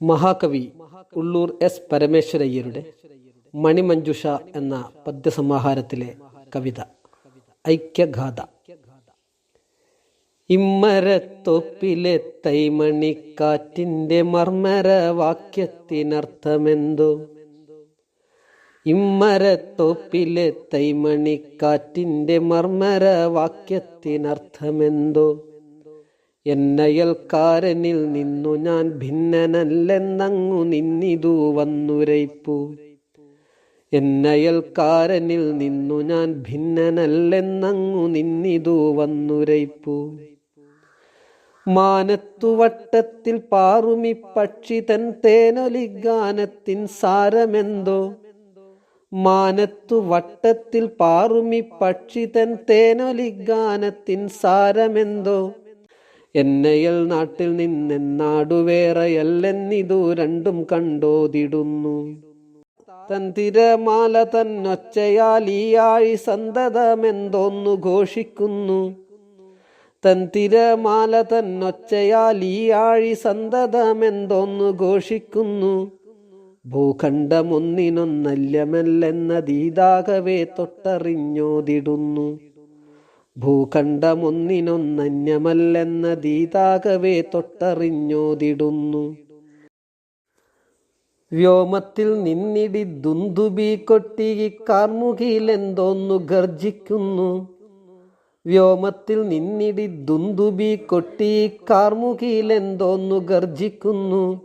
മഹാകവി ഉള്ളൂർ എസ് പരമേശ്വരയ്യരുടെ മണിമഞ്ജുഷ എന്ന പദ്യസമാഹാരത്തിലെ കവിത ഐക്യഗാഥ. ഇമ്മരത്തൊപ്പിലെ തൈമണിക്കാറ്റിന്റെ മർമ്മര വാക്യത്തിനർത്ഥമെന്തോ ഇമ്മരത്തൊപ്പിലെ തൈമണിക്കാറ്റിന്റെ മർമ്മര വാക്യത്തിനർത്ഥമെന്തോ എന്നയൽക്കാരനിൽ നിന്നു ഞാൻ ഭിന്നനല്ലെന്നങ്ങു നിന്നിതു വന്നുരൈപ്പു എന്നയൽക്കാരനിൽ നിന്നു ഞാൻ ഭിന്നനല്ലെന്നങ്ങു നിന്നിതു വന്നുരൈപ്പു മാനത്തുവട്ടത്തിൽ പാറുമി പക്ഷി തൻ തേനൊലിഗാനത്തിൻ സാരമെന്തോ? മാനത്തു വട്ടത്തിൽ പാറുമി പക്ഷി തൻ തേനൊലിഗാനത്തിൻ സാരമെന്തോ? എന്നയൽ നാട്ടിൽ നിന്നെന്നാടു വേറെയല്ലെന്നിതു രണ്ടും കണ്ടോതിടുന്നു. തൻ തിരമാല തന്നൊച്ചയാൽ ഈ ആഴി സന്തതമെന്തോന്നു ഘോഷിക്കുന്നു. തൻ തിരമാല തന്നൊച്ചയാൽ ഈ ആഴി സന്തതമെന്തോന്നു ഘോഷിക്കുന്നു. ഭൂഖണ്ഡമൊന്നിനൊന്നല്യമല്ലെന്നതീതാകവേ തൊട്ടറിഞ്ഞോതിടുന്നു. ഭൂഖണ്ഡമൊന്നിനൊന്നന്യമല്ലെന്നതീതാകവേ തൊട്ടറിഞ്ഞോതിടുന്നു. വ്യോമത്തിൽ നിന്നിടി ദുന്ദുബി കൊട്ടി കാർമുകിയിലെന്തോന്നു ഗർജിക്കുന്നു. വ്യോമത്തിൽ നിന്നിടി ദുന്ദുബി കൊട്ടി കാർമുകിയിലെന്തോന്നു ഗർജിക്കുന്നു.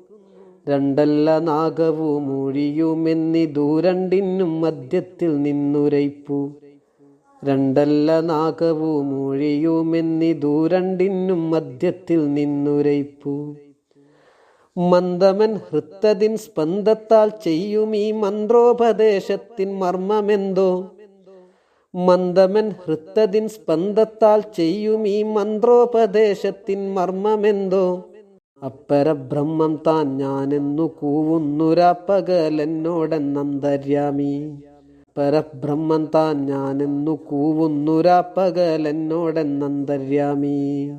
രണ്ടല്ല നാഗവും മൂഴിയുമെന്നി ദൂരണ്ടിനും മധ്യത്തിൽ നിന്നുരൈപ്പു രണ്ടല്ല നാഗവും മൂഴിയുമെന്നി ദൂരണ്ടിന്നും മധ്യത്തിൽ നിന്നുരയ്പു മന്ദമൻ ഹൃത്തതിൻ സ്പന്ദത്താൽ ചെയ്യും ഈ മന്ത്രോപദേശത്തിൻ മർമ്മമെന്തോ? മന്ദമൻ ഹൃത്തതിൻ സ്പന്ദത്താൽ ചെയ്യും ഈ മന്ത്രോപദേശത്തിൻ മർമ്മമെന്തോ? അപ്പരബ്രഹ്മം താൻ ഞാനെന്നു കൂവുന്നുരാപ്പകലെന്നോടെന്നന്തര്യാമി പരബ്രഹ്മം താൻ ഞാനെന്നു കൂവുന്നുരാപ്പകലെന്നോടെന്നന്തര്യാമി.